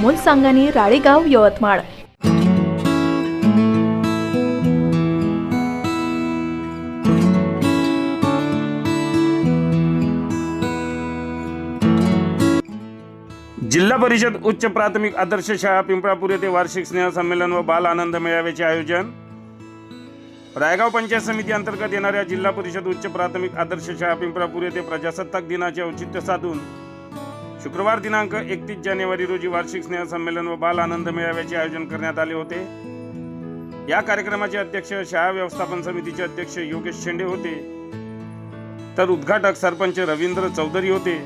अमोल सांगानी राळेगाव यवतमाळ. जिल्हा परिषद उच्च प्राथमिक आदर्श शाळा पिंपळापूर येथे वार्षिक स्नेहसंमेलन व बाल आनंद मेळाव्याचे आयोजन. रायगाव पंचायत समिती अंतर्गत येणाऱ्या जिल्हा परिषद उच्च प्राथमिक आदर्श शाळा पिंपळापूर येथे प्रजासत्ताक दिनाचे औचित्य साधून शुक्रवार दिनांक एकतीस जानेवारी रोजी वार्षिक स्नेहसंमेलन व बाल आनंद मेळाव्याचे आयोजन करण्यात आले होते. या कार्यक्रमाचे अध्यक्ष शाळा व्यवस्थापन समितीचे अध्यक्ष योगेश शेंडे होते. तर उद्घाटक सरपंच रवींद्र चौधरी होते.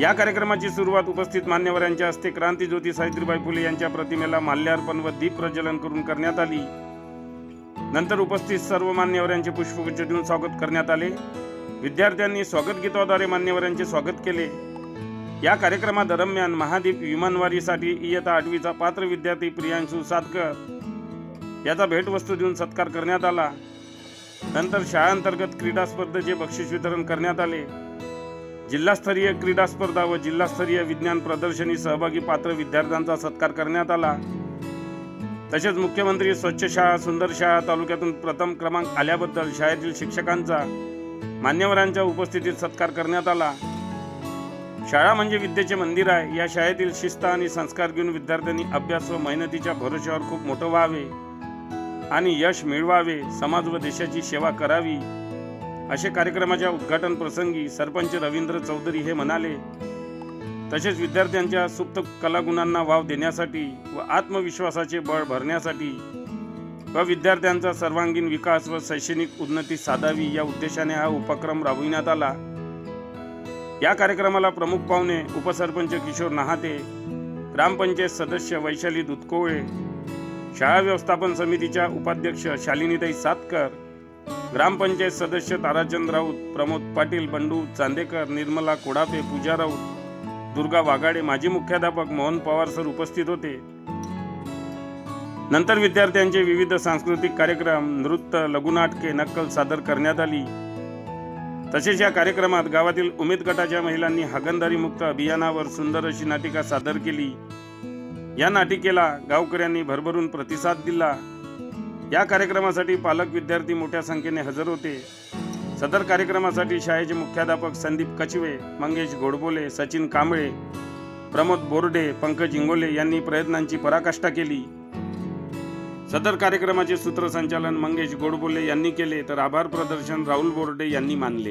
या कार्यक्रमाची सुरुवात उपस्थित मान्यवरांच्या हस्ते क्रांतीज्योती सावित्रीबाई फुले यांच्या प्रतिमेला माल्यार्पण व दीप प्रज्वलन करून करण्यात आली. नंतर उपस्थित सर्व मान्यवरांचे पुष्पगुच्छ देऊन स्वागत करण्यात आले. विद्यार्थ्यांनी स्वागत गीताद्वारे मान्यवरांचे स्वागत केले. या कार्यक्रमादरम्यान महादीप विमानवारीसाठी इयत्ता आठवीचा पात्र विद्यार्थी प्रियांशू सातकर याचा भेटवस्तू देऊन सत्कार करण्यात आला. नंतर शाळांतर्गत क्रीडा स्पर्धेचे बक्षीस वितरण करण्यात आले. जिल्हास्तरीय क्रीडा स्पर्धा व जिल्हास्तरीय विज्ञान प्रदर्शनी सहभागी पात्र विद्यार्थ्यांचा सत्कार करण्यात आला. तसेच मुख्यमंत्री स्वच्छ शाळा सुंदर शाळा तालुक्यातून प्रथम क्रमांक आल्याबद्दल शाळेतील शिक्षकांचा मान्यवरांच्या उपस्थितीत सत्कार करण्यात आला. शाळा म्हणजे विद्येचे मंदिर आहे. या शाळेतील शिस्त आणि संस्कार घेऊन विद्यार्थ्यांनी अभ्यास व मेहनतीच्या भरोश्यावर खूप मोठं व्हावे आणि यश मिळवावे समाज व देशाची सेवा करावी. असे कार्यक्रमाच्या उद्घाटन प्रसंगी सरपंच रवींद्र चौधरी हे म्हणाले तसेच विद्यार्थ्यांच्या सुप्त कलागुणांना वाव देण्यासाठी व आत्मविश्वासाचे बळ भरण्यासाठी व विद्यार्थ्यांचा सर्वांगीण विकास व शैक्षणिक उन्नती साधावी या उद्देशाने हा उपक्रम राबविण्यात आला. या कार्यक्रमाला प्रमुख पाहुणे उपसरपंच किशोर नहाते ग्रामपंचायत सदस्य वैशाली दुधकोळे शाळा व्यवस्थापन समितीच्या उपाध्यक्ष शालिनीताई सातकर ग्रामपंचायत सदस्य ताराचंद राऊत प्रमोद पाटील बंडू चांदेकर निर्मला कोडापे पूजा राऊत दुर्गा वाघाडे माजी मुख्याध्यापक मोहन पवार सर उपस्थित होते. नंतर विद्यार्थ्यांचे विविध सांस्कृतिक कार्यक्रम नृत्य लघुनाटके नक्कल सादर करण्यात आली. तसेच या कार्यक्रमात गावातील उमेद गटाच्या महिलांनी हागणदारी मुक्त अभियानावर सुंदर अशी नाटिका सादर केली. या नाटिकेला गावकऱ्यांनी भरभरून प्रतिसाद दिला. या कार्यक्रमासाठी पालक विद्यार्थी मोठ्या संख्येने हजर होते. सदर कार्यक्रमासाठी शाळेचे मुख्याध्यापक संदीप कचवे मंगेश गोडबोले सचिन कांबळे प्रमोद बोर्डे पंकज इंगोले यांनी प्रयत्नांची पराकाष्ठा केली. सदर कार्यक्रमाचे सूत्रसंचालन मंगेश गोडबोले यांनी केले तर आभार प्रदर्शन राहुल बोर्डे यांनी मानले.